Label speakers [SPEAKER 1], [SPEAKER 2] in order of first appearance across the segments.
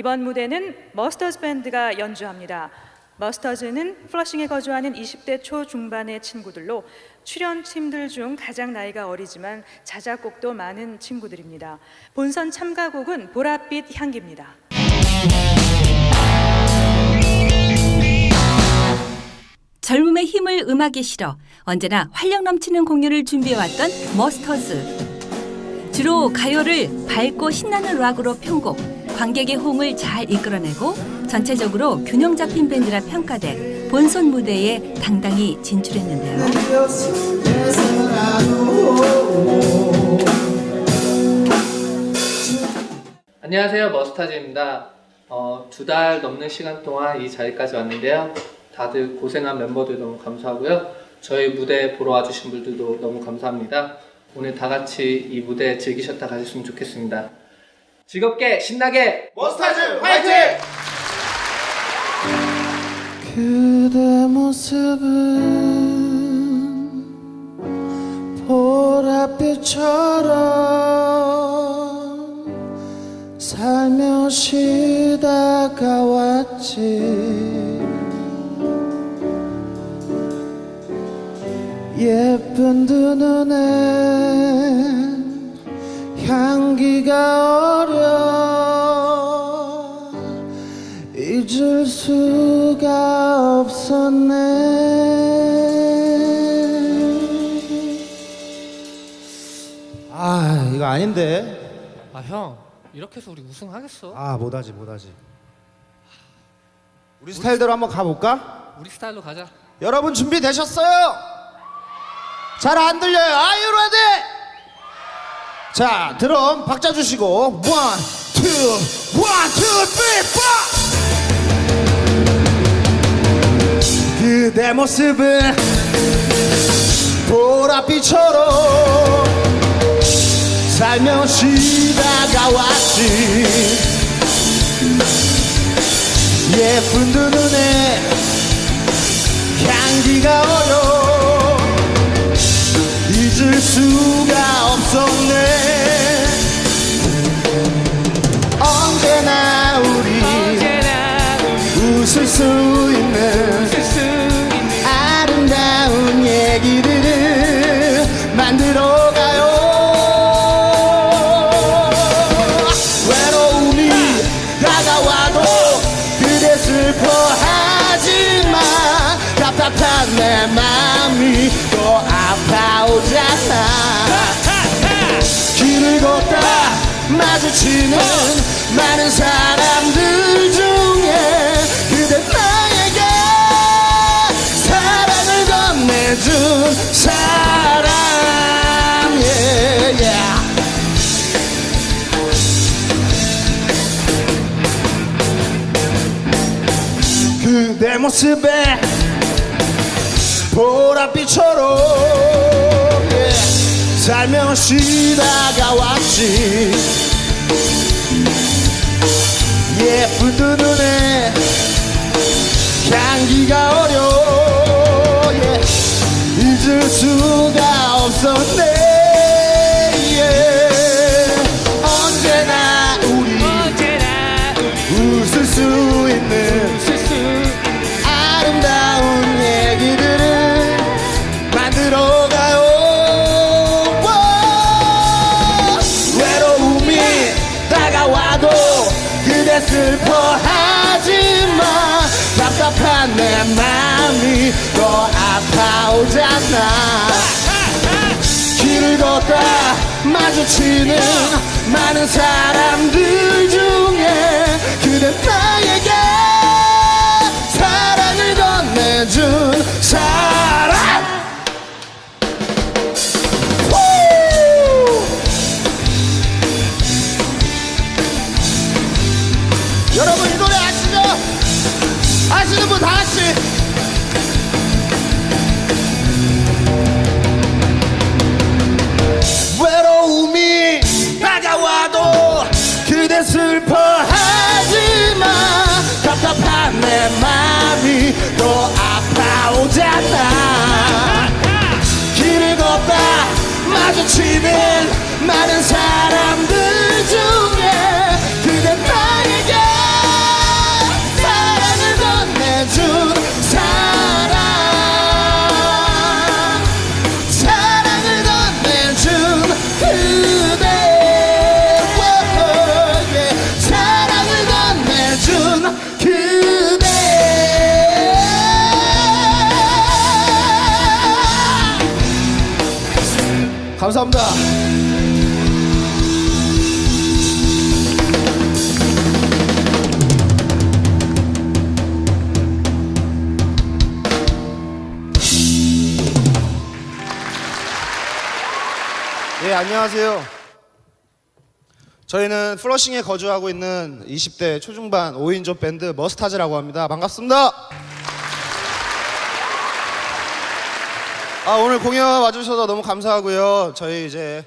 [SPEAKER 1] 이번 무대는 머스터즈 밴드가 연주합니다. 머스터즈는 플러싱에 거주하는 20대 초 중반의 친구들로 출연팀들 중 가장 나이가 어리지만 자작곡도 많은 친구들입니다. 본선 참가곡은 보랏빛 향기입니다.
[SPEAKER 2] 젊음의 힘을 음악에 실어 언제나 활력 넘치는 공연을 준비해왔던 머스터즈. 주로 가요를 밝고 신나는 락으로 편곡, 관객의 호응을 잘 이끌어내고 전체적으로 균형 잡힌 밴드라 평가돼 본선 무대에 당당히 진출했는데요.
[SPEAKER 3] 안녕하세요 머스타즈입니다. 어, 두 달 넘는 시간 동안 이 자리까지 왔는데요. 다들 고생한 멤버들 너무 감사하고요. 저희 무대 보러 와주신 분들도 너무 감사합니다. 오늘 다 같이 이 무대 즐기셨다 가셨으면 좋겠습니다. 즐겁게 신나게
[SPEAKER 4] 머스타즈 화이팅!
[SPEAKER 5] 그대 모습은 보랏빛처럼 살며시 다가왔지 예쁜 두 눈엔 향기가 어려 잊을 수가 없었네. 아, 이거 아닌데.
[SPEAKER 3] 아 형 이렇게 해서 우리 우승하겠어?
[SPEAKER 5] 아, 못하지, 못하지. 우리 스타일대로 한번 가볼까?
[SPEAKER 3] 우리 스타일로 가자.
[SPEAKER 5] 여러분 준비되셨어요? 잘 안 들려요. You ready? 자, 드럼 박자 주시고. One, two, one, two, three, four. 그대 모습은 보랏빛처럼 살며시 다가왔지. 예쁜 두 눈에 향기가 어려 다가와도 그대 슬퍼하지 마 답답한 내 마음이 또 아파오잖아. 길을 걷다 마주치는 많은 사람들 중에 그대 나에게 사랑을 건네준 사람 모습에 보랏빛처럼 yeah. 살며시 다가왔지 예쁜 두 눈에 향기가 다가와도 그대 슬퍼하지 마. 답답한 내 마음이 더 아파오잖아. 길을 걷다 마주치는 많은 사람들 중에 그대 나에게 사랑을 건네준 사람 내 마음이 또 아파오잖아. 길을 걷다 마주치는 많은 사람들. 감사합니다. 예, 안녕하세요. 저희는 플러싱에 거주하고 있는 20대 초중반 5인조 밴드 머스타즈라고 합니다. 반갑습니다. 아, 오늘 공연 와주셔서 너무 감사하고요. 저희 이제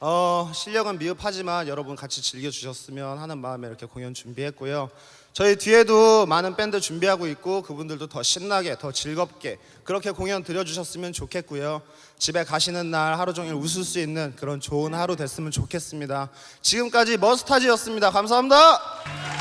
[SPEAKER 5] 어, 실력은 미흡하지만 여러분 같이 즐겨주셨으면 하는 마음에 이렇게 공연 준비했고요. 저희 뒤에도 많은 밴드 준비하고 있고 그분들도 더 신나게, 더 즐겁게 그렇게 공연 들려주셨으면 좋겠고요. 집에 가시는 날 하루 종일 웃을 수 있는 그런 좋은 하루 됐으면 좋겠습니다. 지금까지 머스타즈였습니다. 감사합니다.